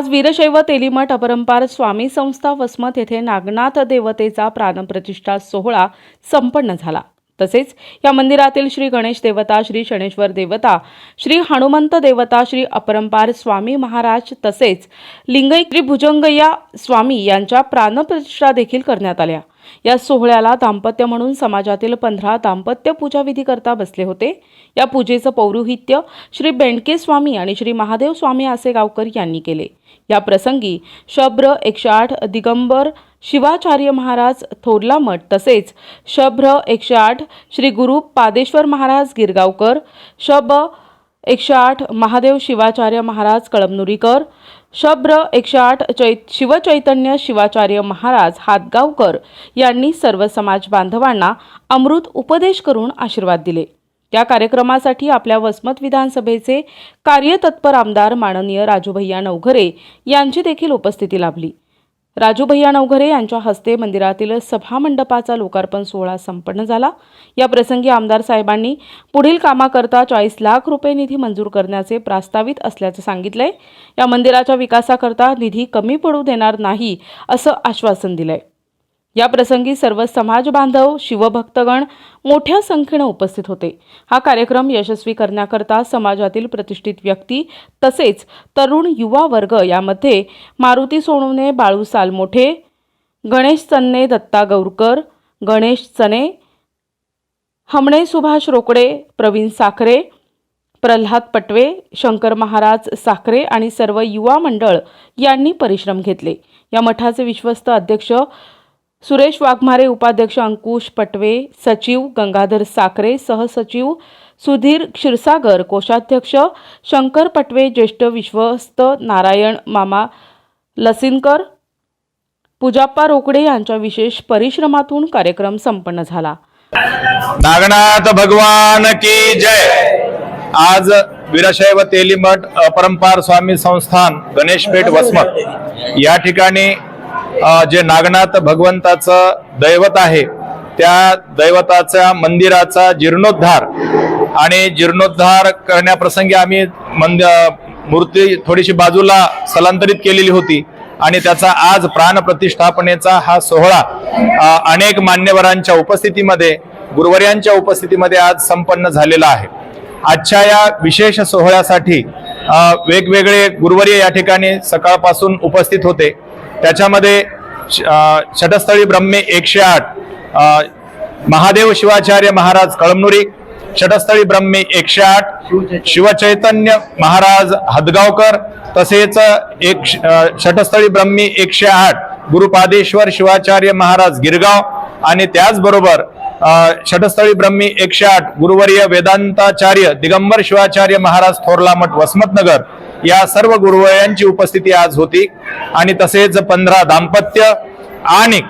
आज वीरशैव तेलीमठ अपरंपार स्वामी संस्था वसमत येथे नागनाथ देवतेचा प्राणप्रतिष्ठा सोहळा संपन्न झाला. तसेच या मंदिरातील श्री गणेश देवता श्री शनेश्वर देवता श्री हनुमंत देवता श्री अपरंपार स्वामी महाराज तसेच लिंगई श्री भुजंगय्या स्वामी यांच्या प्राणप्रतिष्ठा देखील करण्यात आल्या. या सोहळ्याला दाम्पत्य म्हणून समाजातील पंधरा दाम्पत्य पूजा बसले होते. या पूजेचं पौरोहित्य श्री बेंडके स्वामी आणि श्री महादेव स्वामी आसेगावकर यांनी केले. या प्रसंगी शब्र एकशे आठ दिगंबर शिवाचार्य महाराज थोरला मठ तसेच शब्र एकशे आठ श्री गुरु पादेश्वर महाराज गिरगावकर शब एकशे आठ महादेव शिवाचार्य महाराज कळमनुरीकर शब्र एकशे आठ चै शिवचैतन्य शिवाचार्य महाराज हातगावकर यांनी सर्व समाज बांधवांना अमृत उपदेश करून आशीर्वाद दिले. या कार्यक्रमासाठी आपल्या वसमत विधानसभेचे कार्यतत्पर आमदार माननीय राजूभैया नवघरे यांची देखील उपस्थिती लाभली. राजूभैया नवघरे यांच्या हस्ते मंदिरातील सभामंडपाचा लोकार्पण सोहळा संपन्न झाला. या प्रसंगी आमदार साहेबांनी पुढील कामाकरता चाळीस लाख रुपये निधी मंजूर करण्याचे प्रस्तावित असल्याचं सांगितलंय. या मंदिराच्या विकासाकरता निधी कमी पडू देणार नाही असं आश्वासन दिलंय. या प्रसंगी सर्व समाज बांधव शिवभक्तगण मोठ्या संख्येनं उपस्थित होते. हा कार्यक्रम यशस्वी करण्याकरता समाजातील प्रतिष्ठित व्यक्ती तसेच तरुण युवा वर्ग यामध्ये मारुती सोनवणे बाळू सालमोठे गणेश चन्ने दत्ता गौरकर गणेश चने हमणे सुभाष रोकडे प्रवीण साखरे प्रल्हाद पटवे शंकर महाराज साखरे आणि सर्व युवा मंडळ यांनी परिश्रम घेतले. या मठाचे विश्वस्त अध्यक्ष सुरेश वाघमारे उपाध्यक्ष अंकुश पटवे सचिव गंगाधर साखरे सहसचिव सुधीर क्षीरसागर कोषाध्यक्ष शंकर पटवे ज्येष्ठ विश्वस्त नारायण मामा लसिनकर पूजाप्पा रोकडे यांच्या विशेष परिश्रमातून कार्यक्रम संपन्न झाला. नागनाथ भगवान की जय. आज वीरशैव तेलीमठ अपरंपार स्वामी संस्थान गणेशपेठ वसमत. या ठिकाणी जे नागनाथ भगवंताचं दैवत आहे त्या दैवताच्या मंदिराचा जीर्णोद्धार आणि जीर्णोद्धार करण्याप्रसंगी आम्ही मंद मूर्ती थोडीशी बाजूला स्थलांतरित केलेली होती आणि त्याचा आज प्राण प्रतिष्ठापनेचा हा सोहळा अनेक मान्यवरांच्या उपस्थितीमध्ये गुरुवर्यांच्या उपस्थितीमध्ये आज संपन्न झालेला आहे. आजच्या या विशेष सोहळ्यासाठी वेगवेगळे गुरुवर्य या ठिकाणी सकाळपासून उपस्थित होते. त्याच्यामध्ये श- षटस्थळी ब्रह्मे एकशे आठ महादेव शिवाचार्य महाराज कळमनुरी षटस्थळी ब्रह्मे एकशे आठ शिवचैतन्य महाराज हदगावकर तसेच एक षटस्थळी ब्रह्मी एकशे आठ गुरुपादेश्वर शिवाचार्य महाराज गिरगाव आणि त्याचबरोबर षटस्थळी ब्रह्मी एकशे आठ गुरुवर्य वेदांताचार्य दिगंबर शिवाचार्य महाराज थोरला मठ वसमतनगर या सर्व गुरुवयांची उपस्थिती आज होती. आणि तसेच पंधरा दाम्पत्य आणि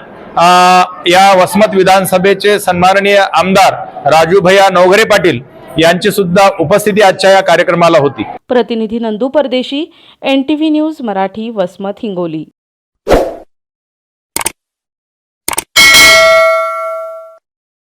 या वसमत विधानसभेचे सन्माननीय आमदार राजूभैया नवघरे पाटील यांची सुद्धा उपस्थिती आजच्या या कार्यक्रमाला होती. प्रतिनिधी Nandu Pardeshi N T V news Marathi Vasmat Hingoli.